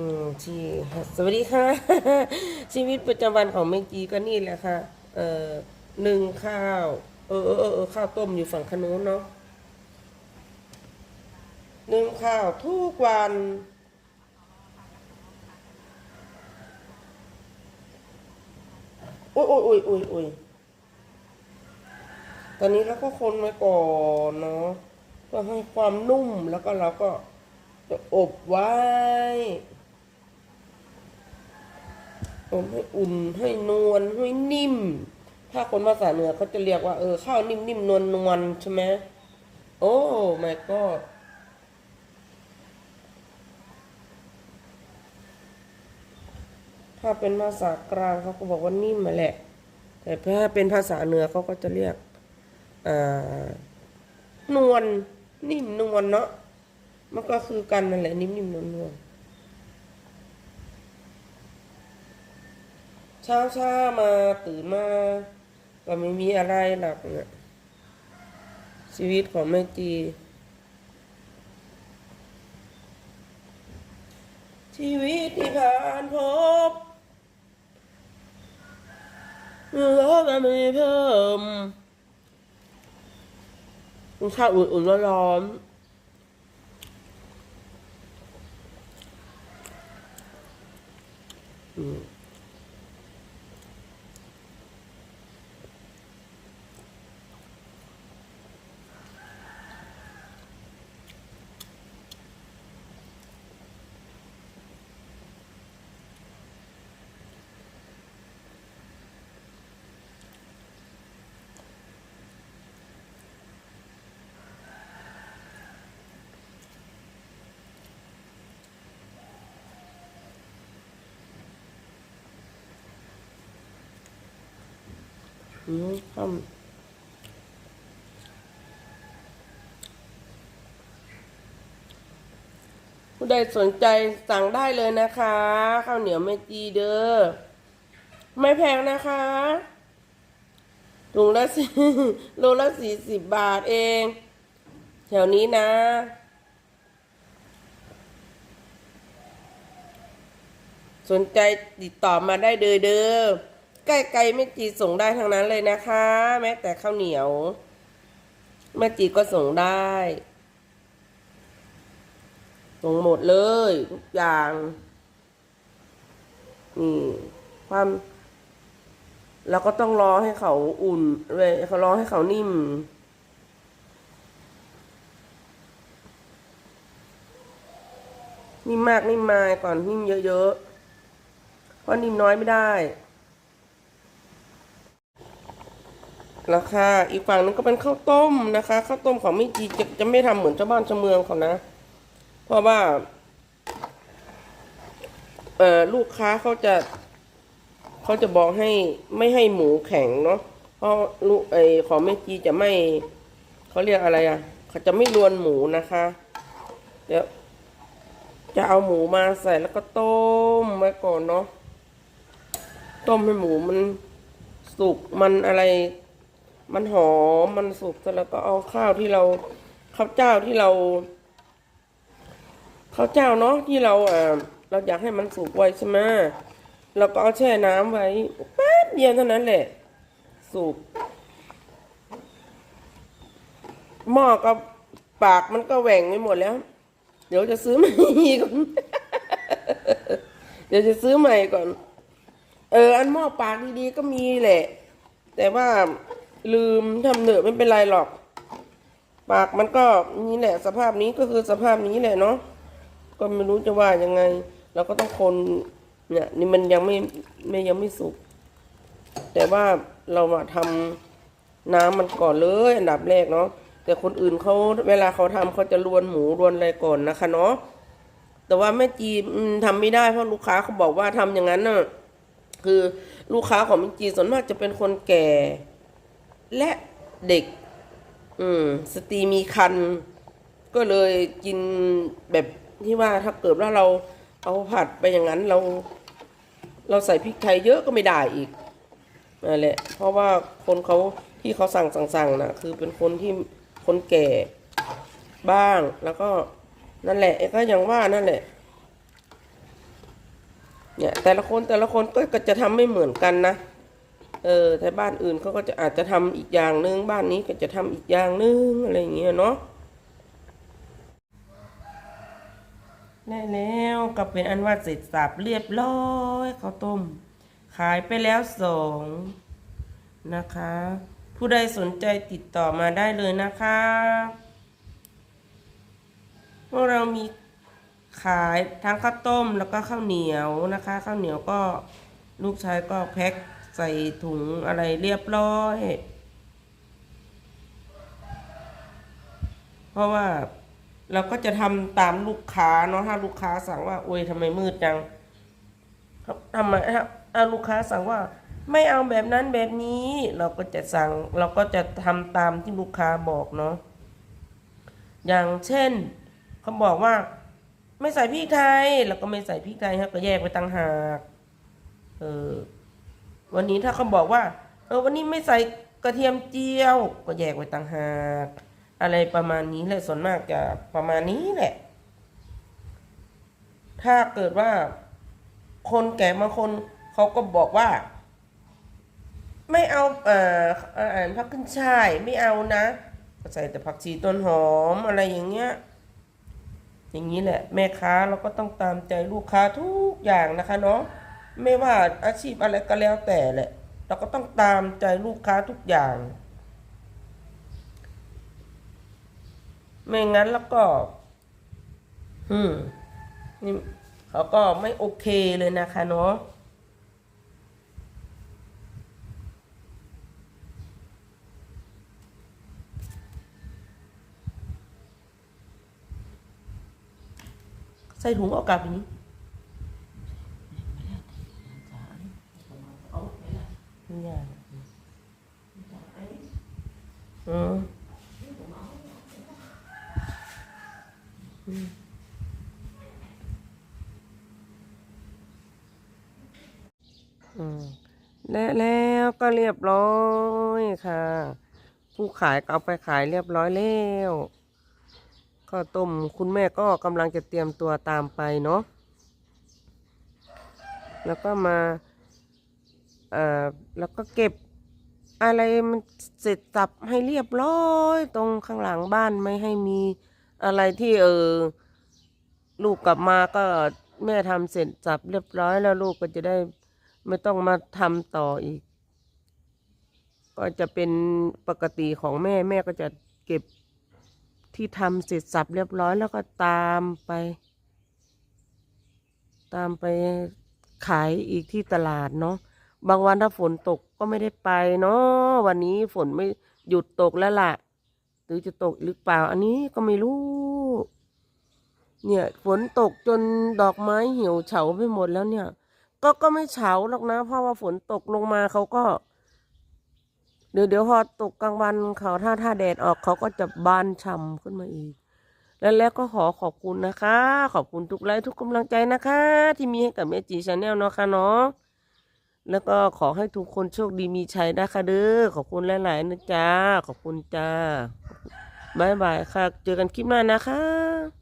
อืมที่สวัสดีค่ะ ชีวิตประจำวันของแม่จีก็นี่แหละค่ะ เอ่อหนึ่งข้าว เออเออเออข้าวต้มอยู่ฝั่งขนุนเนาะหนึ่งข้าวทุกวันโอ้ยโอ้ยโอ้ยโอ้ยโอ้ยตอนนี้เราก็คนไว้ก่อนเนาะเพื่อให้ความนุ่มแล้วก็เราก็จะอบไว้ อบให้อุ่นให้นวลให้นิ่ม ถ้าคนภาษาเหนือเขาจะเรียกว่าเออข้าวนิ่มนิ่มนวลนวลใช่ไหมโอ้ my god ถ้าเป็นภาษากลางเขาก็บอกว่านิ่มมาแหละ แต่ถ้าเป็นภาษาเหนือเขาก็จะเรียกอ่านวลนิ่มนวลเนาะมันก็คือกันนั่นแหละนิ่มนิ่มนวลนวล ช้าช้ามาตื่นมาก็ไม่มีอะไรหลักเนี่ยชีวิตของแม่จี ชีวิตที่ผ่านพบแล้วก็มีเพิ่มข้าวอุ่นๆร้อนๆอืม อืมข้าวผู้ใดสนใจสั่งได้เลยนะคะ ข้าวเหนียวแม่จีเด้อไม่แพงนะคะถุงละสิโลละสี่สิบบาทเอง แถวนี้นะ สนใจติดต่อมาได้เด้อเด้อ ใกล้ไกลแม่จีส่งได้ทั้งนั้นเลยนะคะ แม้แต่ข้าวเหนียวแม่จีก็ส่งได้ส่งหมดเลยทุกอย่างนี่ความเราก็ต้องรอให้เขาอุ่นเลยเขารอให้เขานิ่ม นิ่มมากนิ่มมาก่อนนิ่มเยอะๆเพราะนิ่มน้อยไม่ได้ ราคาอีกฝั่งนึงก็เป็นข้าวต้มนะคะ ข้าวต้มของไม่จีจะจะไม่ทำเหมือนชาวบ้านชาวเมืองเขานะ เพราะว่าเอ่อลูกค้าเขาจะเขาจะบอกให้ไม่ให้หมูแข็งเนาะเพราะลูกไอของแม่จีจะไม่เขาเรียกอะไรอะเขาจะไม่รวนหมูนะคะ เดี๋ยวจะเอาหมูมาใส่แล้วก็ต้มไว้ก่อนเนาะต้มให้หมูมันสุกมันอะไร มันหอมมันสุกเสร็จแล้วก็เอาข้าวที่เราข้าวเจ้าที่เราข้าวเจ้าเนาะที่เราอ่าเราอยากให้มันสุกไวใช่ไหมเราก็เอาแช่น้ำไว้แป๊บเดียวเท่านั้นแหละ สุกหม้อก็ปากมันก็แหว่งไปหมดแล้ว เดี๋ยวจะซื้อใหม่ก่อนเดี๋ยวจะซื้อใหม่ก่อน เออ อันหม้อปากดีๆก็มีแหละ แต่ว่า ลืมทำเหนอะไม่เป็นไรหรอก ปากมันก็นี่แหละสภาพนี้ก็คือสภาพนี้แหละเนาะก็ไม่รู้จะว่ายังไง เราก็ต้องคนเนี่ยนี่มันยังไม่ไม่ยังไม่สุก แต่ว่าเรามาทำน้ำมันก่อนเลยอันดับแรกเนาะแต่คนอื่นเขาเวลาเขาทำเขาจะรวนหมูรวนอะไรก่อนนะคะเนาะแต่ว่าแม่จีทำไม่ได้เพราะลูกค้าเขาบอกว่าทำอย่างนั้นน่ะคือลูกค้าของแม่จีส่วนมากจะเป็นคนแก่ และเด็ก อืม สตรีมีคัน ก็เลยกินแบบที่ว่าถ้าเกิดว่าเราเอาผัดไปอย่างนั้นเรา เราใส่พริกไทยเยอะก็ไม่ได้อีกนั่นแหละ เพราะว่าคนเขาที่เขาสั่งสั่งสั่งนะคือเป็นคนที่คนแก่บ้างแล้วก็นั่นแหละก็อย่างว่านั่นแหละ เนี่ย แต่ละคนแต่ละคนก็ก็จะทำไม่เหมือนกันนะ เออแต่บ้านอื่นเขาก็จะอาจจะทำอีกอย่างหนึ่งบ้านนี้ก็จะทำอีกอย่างหนึ่งอะไรอย่างเงี้ยเนาะได้แล้วก็เป็นอันว่าเสร็จสับเรียบร้อยข้าวต้ม ขายไปแล้วสองนะคะ ผู้ใดสนใจติดต่อมาได้เลยนะคะพวกเรามีขายทั้งข้าวต้มแล้วก็ข้าวเหนียวนะคะ ข้าวเหนียวก็ลูกชายก็แพ็ค ใส่ถุงอะไรเรียบร้อย เพราะว่าเราก็จะทำตามลูกค้าเนาะถ้าลูกค้าสั่งว่าโอ้ยทำไมมืดจังทำไมครับอาลูกค้าสั่งว่า ไม่เอาแบบนั้นแบบนี้ เราก็จะสั่ง เราก็จะทำตามที่ลูกค้าบอกเนาะอย่างเช่นเขาบอกว่า ไม่ใส่พริกไทยเราก็ไม่ใส่พริกไทยครับก็แยกไปต่างหาก เออ วันนี้ถ้าเขาบอกว่า เออวันนี้ไม่ใส่กระเทียมเจียว ก็แยกไว้ต่างหากอะไรประมาณนี้แหละส่วนมากจะประมาณนี้แหละ ถ้าเกิดว่าคนแก่บางคนเขาก็บอกว่า ไม่เอาเอ่ออ่านผักขึ้นช่ายไม่เอานะก็ใส่แต่ผักชีต้นหอมอะไรอย่างเงี้ย อย่างนี้แหละ แม่ค้าเราก็ต้องตามใจลูกค้าทุกอย่างนะคะเนาะ ไม่ว่าอาชีพอะไรก็แล้วแต่แหละ เราก็ต้องตามใจลูกค้าทุกอย่าง ไม่งั้นแล้วก็ อืม นี่เขาก็ไม่โอเคเลยนะคะเนาะใส่ถุงเอากลับอย่างนี้ย อืมอืมอืมและแล้วก็เรียบร้อยค่ะ ผู้ขายก็เอาไปขายเรียบร้อยแล้วข้าวต้มคุณแม่ก็กำลังจะเตรียมตัวตามไปเนาะแล้วก็มาเอ่อแล้วก็เก็บ อะไรมันเสร็จสับให้เรียบร้อยตรงข้างหลังบ้านไม่ให้มีอะไรที่เออ ลูกกลับมาก็แม่ทำเสร็จสับเรียบร้อยแล้วลูกก็จะได้ไม่ต้องมาทำต่ออีก ก็จะเป็นปกติของแม่แม่ก็จะเก็บที่ทำเสร็จสับเรียบร้อยแล้วก็ตามไป ตามไปขายอีกที่ตลาดเนาะบางวันถ้าฝนตก ก็ไม่ได้ไปเนาะวันนี้ฝนไม่หยุดตกแล้วล่ะ หรือจะตกหรือเปล่า อันนี้ก็ไม่รู้ เนี่ยฝนตกจนดอกไม้เหี่ยวเฉาไปหมดแล้วเนี่ย ก็ก็ไม่เฉาหรอกนะ เพราะว่าฝนตกลงมาเขาก็ เดี๋ยวเดี๋ยวพอตกกลางวันเขาถ้าถ้าแดดออกเขาก็จะบานฉ่ำขึ้นมาอีกแล้วแล้วก็ขอขอบคุณนะคะ ขอบคุณทุกไลค์ทุกกำลังใจนะคะ ที่มีให้กับเมจีชาแนลเนาะค่ะเนาะ แล้วก็ขอให้ทุกคนโชคดีมีชัยนะคะเด้อขอบคุณหลาย ๆ นะจ๊ะขอบคุณจ้าบายบายค่ะ เจอกันคลิปหน้านะคะ